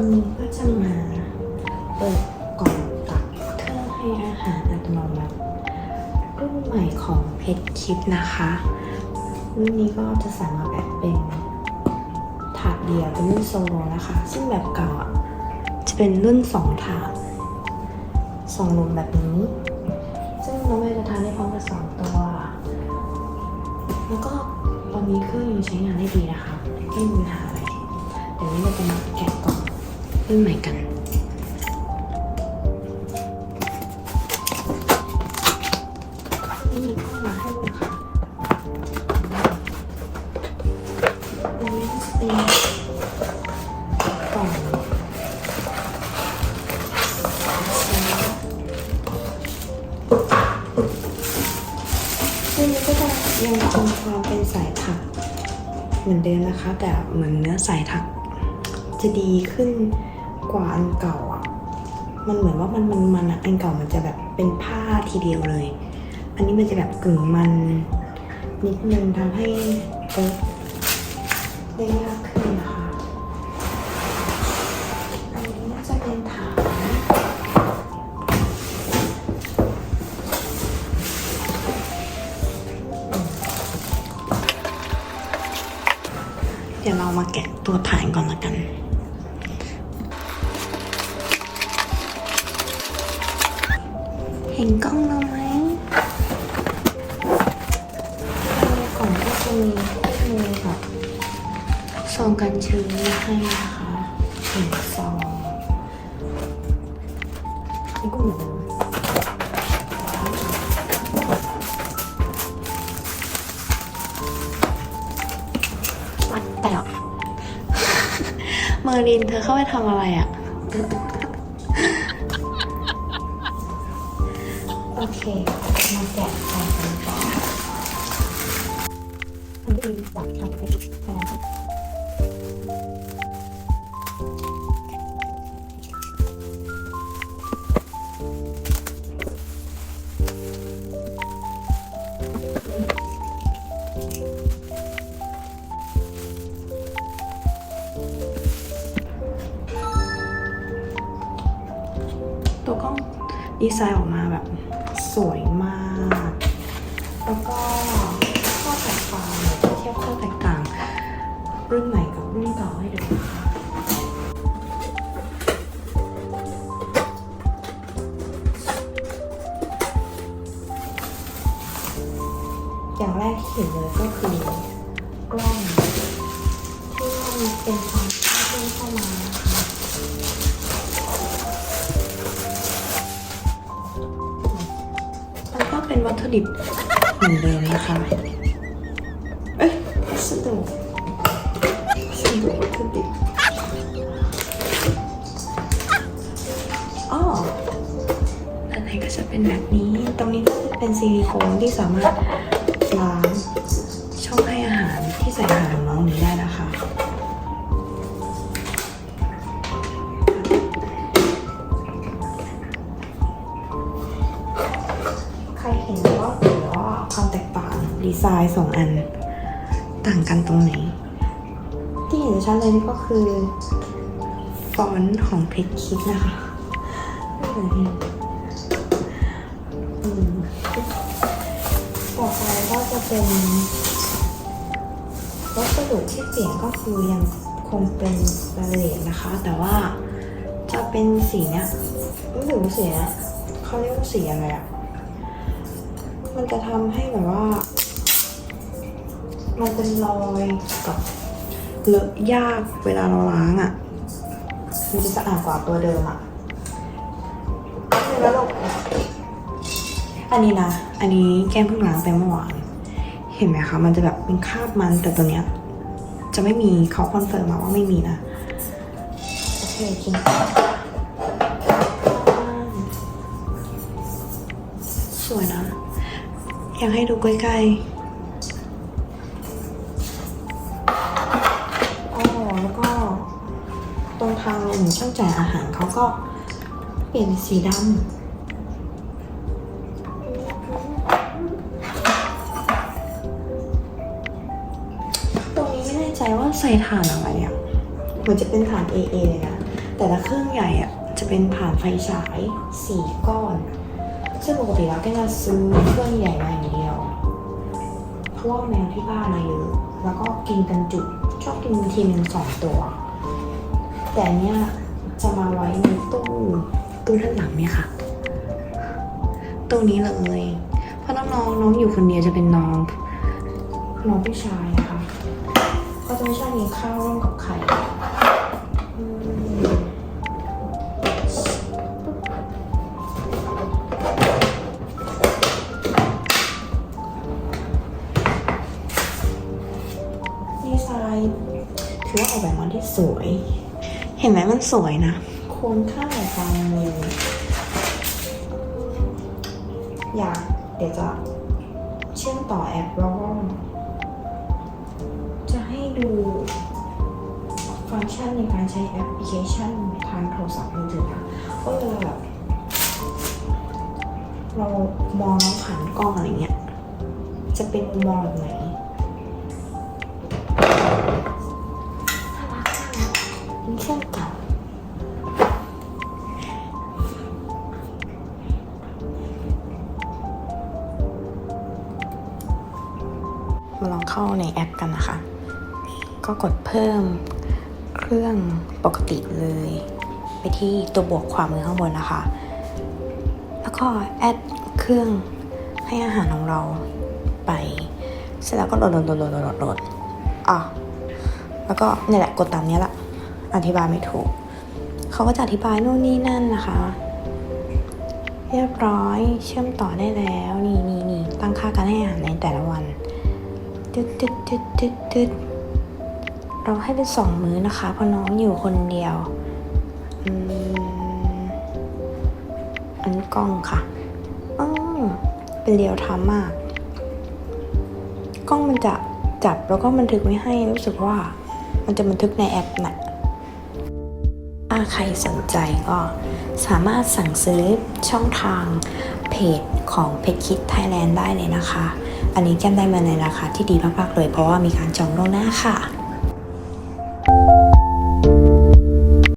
วันนี้ก็จะมาเปิดกล่องตักเครื่องให้อาหารอัตโนมัติรุ่นใหม่ของเพชรคิดนะคะรุ่นนี้ก็จะสามารถแบบเป็นถาดเดียวเป็นรุ่นโซโลนะคะ ซึ่งแบบเก่าจะเป็นรุ่นสองถาดสองลมแบบนี้ ซึ่งน้องเมย์จะทานได้พร้อมกับสองตัว แล้วก็ตอนนี้เครื่องยังใช้งานได้ดีนะคะไม่มีปัญหาอะไรเดี๋ยวนี้เราจะมาแกะ กล่องใหม่กัน นี่ก็มาให้ดูค่ะอันนี้เป็นกล่องซึ่งก็จะยังคงความเป็นสายถักเหมือนเดิมนะคะ แต่เหมือนเนื้อสายถักจะดีขึ้น กว่าอันเก่าอะ มันเหมือนว่ามันมันมันอะอันเก่ามันจะแบบเป็นผ้าทีเดียวเลย อันนี้มันจะแบบกึ่งมันนิดนึงทำให้เปิดได้ยากขึ้นนะคะ อันนี้น่าจะเป็นฐานเดี๋ยวเรามาแกะตัวฐานก่อนละกัน เห็นกล้องเราไหมในกล่องก็จะมีคู่มือกับซองกันชื้นให้นะคะหนึ่งซองนี่ก็เหมือนเดิมวัดแต่เมอร์ลินเธอเข้าไปทำอะไรอะ โอเค มาแกะกล่องกันต่อนอันนี้จับทำไปแล้วตัวกล้องดีไซน์ออกมาแบบ สวยมาก แล้วก็ข้อแตกต่างเดี๋ยวจะเทียบข้อแตกต่าง รุ่นใหม่กับรุ่นเก่าให้ดูนะคะอย่างแรกที่เห็นเลยก็คือกล้องที่มันเป็น ถุดิบเหมือนเดิมนะคะ เอ้ยสดุสดุวัตถุดิบอ๋ออันไหนก็จะเป็นแบบนี้ ตรงนี้ก็เป็นซิลิโคนที่สามารถล้างช่องให้อาหารที่ใส่อาหารของน้องนี้ได้างดีไซน์สองอัน ต่างกันตรงไหน ที่เห็นชัดเลยนี่ก็คือฟอนต์ของเพชรคิดนะคะต่อไปก็จะเป็นวัสดุที่เปลี่ยนก็คือยังคงเป็นสแตเลสนะคะ แต่ว่าจะเป็นสีเนี้ยไม่รู้สีเนี้ยเขาเรียกว่าสีอะไรอะมันจะทำให้แบบว่า มันเป็นรอยกับเลอะยากเวลาเราล้างอะ่ะ มันจะสะอาดกว่าตัวเดิมอะ่ะแล้วเราอันนี้นะ อันนี้แก้มเพิ่งล้างไปเมื่อวาน เห็นไหมคะ มันจะแบบเป็นคราบมันแต่ตัวเนี้ย จะไม่มีเขาคอนเฟิร์มมาว่าไม่มีนะ โอเคกินสวยนะ อยากให้ดูใกล้ๆ ตรงทางลงช่างจ่ายอาหารเขาก็เปลี่ยนเป็นสีดำตรงนี้ไม่แน่ใจว่าใส่ถ่านอะไรอะเหมือนจะเป็นถ่าน AA เลยนะ แต่ละเครื่องใหญ่อะจะเป็นผ่านไฟฉายสี่ก้อน ซึ่งปกติแล้วก็จะซื้อเครื่องใหญ่มาอย่างเดียว เพราะว่าแมวที่บ้านมาเยอะ แล้วก็กินกันจุชอบกินทีนึงสองตัว แต่เนี้ยจะมาไว้ในตู้ตู้ด้านหลังเนี่ยค่ะ ตู้นี้เลย เพราะน้องน้องอยู่คนเดียวจะเป็นน้องน้องผู้ชายนะคะก็จะไม่ชอบกินข้าวร่วมกับใครดีไซน์ถือว่าออกแบบมาที่สวย เห็นไหมมันสวยนะโคนข้างกับกลางเลยอยากเดี๋ยวจะเชื่อมต่อแอปแล้วก็จะให้ดูฟังก์ชันในการใช้แอปพลิเคชันทางโทรศัพท์มือถือนะก็เวลาแบบเรามองน้องผ่านกล้องอะไรเงี้ย จะเป็นมุมมองแบบไหน ลองเข้าในแอปกันนะคะ ก็กดเพิ่มเครื่องปกติเลย ไปที่ตัวบวกขวามือข้างบนนะคะ แล้วก็แอดเครื่องให้อาหารของเราไป เสร็จแล้วก็โหลดโหลดโหลดโหลดโหลดอะแล้วก็เนี่ยแหละกดตามนี้แหละอธิบายไม่ถูก เขาก็จะอธิบายนู่นนี่นั่นนะคะ เรียบร้อยเชื่อมต่อได้แล้ว นี่นี่นี่ตั้งค่าการให้อาหารในแต่ละวัน ตึ๊ดตึ๊ดตึ๊ดตึ๊ดตึ๊ดเราให้เป็นสองมื้อนะคะ เพราะน้องอยู่คนเดียวอันกล้องค่ะอืมเป็นเรียวทม์มาก กล้องมันจะจับแล้วก็บันทึกไว้ให้รู้สึกว่า มันจะบันทึกในแอปน่ะถ้าใครสนใจก็สามารถสั่งซื้อช่องทางเพจของเพจคิดไทยแลนด์ได้เลยนะคะ อันนี้แก้มได้มาในราคาที่ดีมากๆเลย เพราะว่ามีการจองล่วงหน้าค่ะ